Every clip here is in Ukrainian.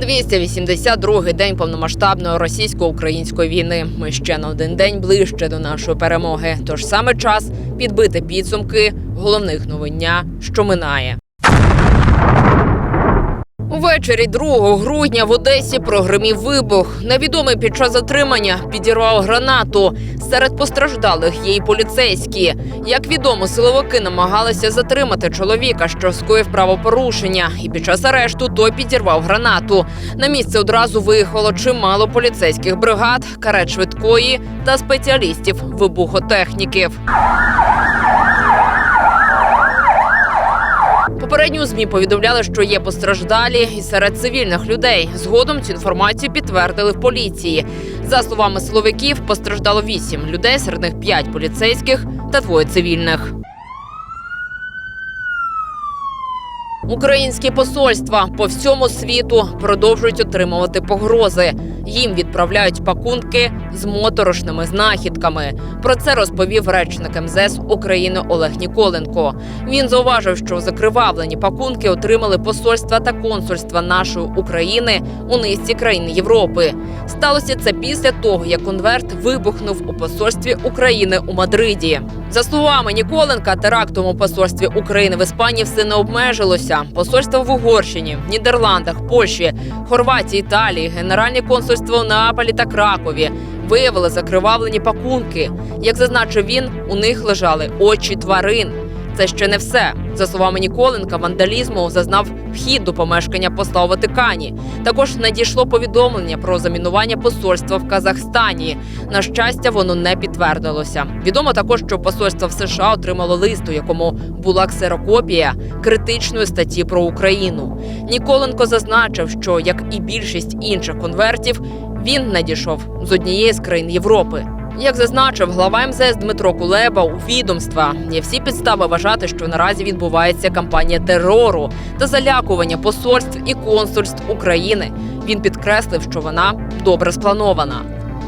282-й день повномасштабної російсько-української війни. Ми ще на один день ближче до нашої перемоги. Тож саме час підбити підсумки головних новин що минає. Увечері 2 грудня в Одесі прогримів вибух. Невідомий під час затримання підірвав гранату. Серед постраждалих є й поліцейські. Як відомо, силовики намагалися затримати чоловіка, що скоїв правопорушення, і під час арешту той підірвав гранату. На місце одразу виїхало чимало поліцейських бригад, карет швидкої та спеціалістів вибухотехніків. Попередньо змі повідомляли, що є постраждалі і серед цивільних людей. Згодом цю інформацію підтвердили в поліції. За словами силовиків, постраждало вісім людей, серед них п'ять поліцейських та двоє цивільних. Українські посольства по всьому світу продовжують отримувати погрози. Їм відправляють пакунки з моторошними знахідками. Про це розповів речник МЗС України Олег Ніколенко. Він зауважив, що закривавлені пакунки отримали посольства та консульства нашої України у низці країн Європи. Сталося це після того, як конверт вибухнув у посольстві України у Мадриді. За словами Ніколенка, терактом у посольстві України в Іспанії все не обмежилося. Посольство в Угорщині, Нідерландах, Польщі, Хорватії, Італії, Генеральне консульство у Неаполі та Кракові виявили закривавлені пакунки. Як зазначив він, у них лежали очі тварин. Це ще не все. За словами Ніколенка, вандалізму зазнав вхід до помешкання посла у Ватикані. Також надійшло повідомлення про замінування посольства в Казахстані. На щастя, воно не підтвердилося. Відомо також, що посольство в США отримало лист, у якому була ксерокопія критичної статті про Україну. Ніколенко зазначив, що як і більшість інших конвертів, він надійшов з однієї з країн Європи. Як зазначив глава МЗС Дмитро Кулеба у відомства, є всі підстави вважати, що наразі відбувається кампанія терору та залякування посольств і консульств України. Він підкреслив, що вона добре спланована.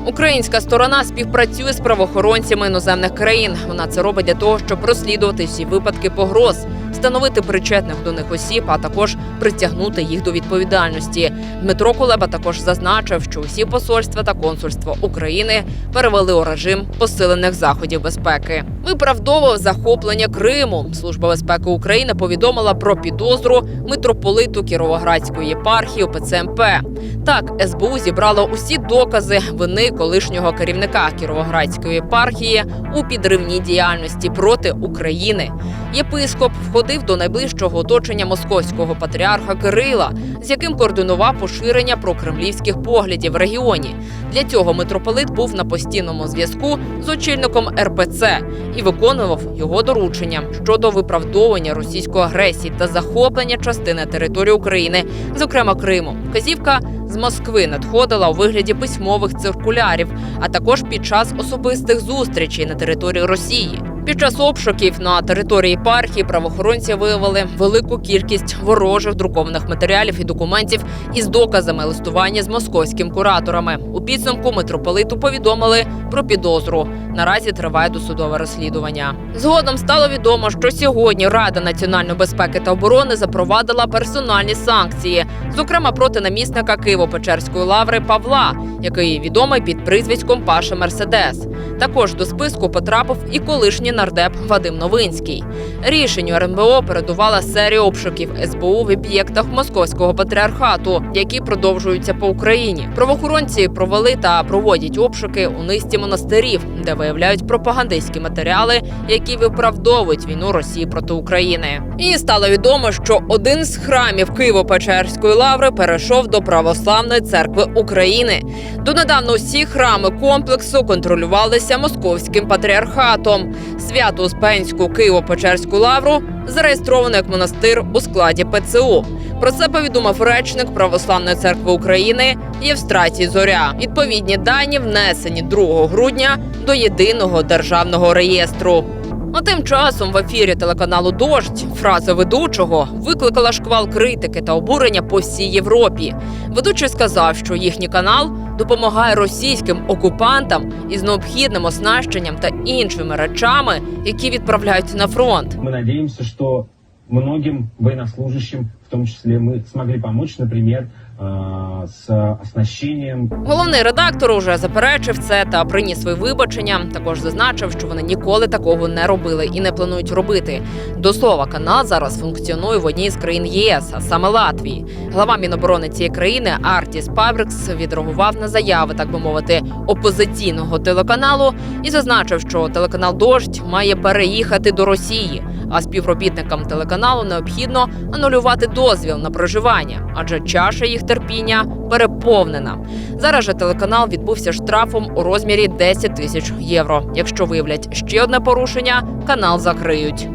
Українська сторона співпрацює з правоохоронцями іноземних країн. Вона це робить для того, щоб розслідувати всі випадки погроз, встановити причетних до них осіб, а також притягнути їх до відповідальності. Дмитро Кулеба також зазначив, що усі посольства та консульства України перевели у режим посилених заходів безпеки. Виправдовував захоплення Криму. Служба безпеки України повідомила про підозру митрополиту Кіровоградської єпархії ПЦМП. Так, СБУ зібрало усі докази вини колишнього керівника Кіровоградської єпархії у підривній діяльності проти України. Єпископ входив до найближчого оточення московського патріарха Кирила, з яким координував поширення прокремлівських поглядів в регіоні. Для цього митрополит був на постійному зв'язку з очільником РПЦ і виконував його доручення щодо виправдовування російської агресії та захоплення частини території України, зокрема Криму. Казівка з Москви надходила у вигляді письмових циркулярів, а також під час особистих зустрічей на території Росії. Під час обшуків на території єпархії правоохоронці виявили велику кількість ворожих друкованих матеріалів і документів із доказами листування з московським кураторами. У підсумку митрополиту повідомили про підозру. Наразі триває досудове розслідування. Згодом стало відомо, що сьогодні Рада національної безпеки та оборони запровадила персональні санкції, зокрема проти намісника Києво-Печерської лаври Павла, який відомий під прізвиськом Паша Мерседес. Також до списку потрапив і колишній нардеп Вадим Новинський. Рішенню РНБО передувала серія обшуків СБУ в об'єктах московського патріархату, які продовжуються по Україні. Правоохоронці провели та проводять обшуки у низці монастирів, де виявляють пропагандистські матеріали, які виправдовують війну Росії проти України. І стало відомо, що один з храмів Києво-Печерської лаври перейшов до православної церкви України. Донедавна усі храми комплексу контролювалися московським патріархатом. Свято Успенську Києво-Печерську лавру зареєстровано як монастир у складі ПЦУ. Про це повідомив речник Православної церкви України Євстратій Зоря. Відповідні дані внесені 2 грудня до єдиного державного реєстру. А тим часом в ефірі телеканалу Дождь фраза ведучого викликала шквал критики та обурення по всій Європі. Ведучий сказав, що їхній канал допомагає російським окупантам із необхідним оснащенням та іншими речами, які відправляють на фронт. Мы надеемся, что многим военнослужащим, в том числе мы смогли помочь, например, проблема с оснащением. Головний редактор уже заперечив це та приніс свої вибачення. Також зазначив, що вони ніколи такого не робили і не планують робити. До слова, канал зараз функціонує в одній з країн ЄС, а саме Латвії. Глава Міноборони цієї країни Артіс Паврикс відреагував на заяви, так би мовити, опозиційного телеканалу і зазначив, що телеканал Дождь має переїхати до Росії. А співробітникам телеканалу необхідно анулювати дозвіл на проживання, адже чаша їх терпіння переповнена. Зараз же телеканал відбувся штрафом у розмірі 10 тисяч євро. Якщо виявлять ще одне порушення, канал закриють.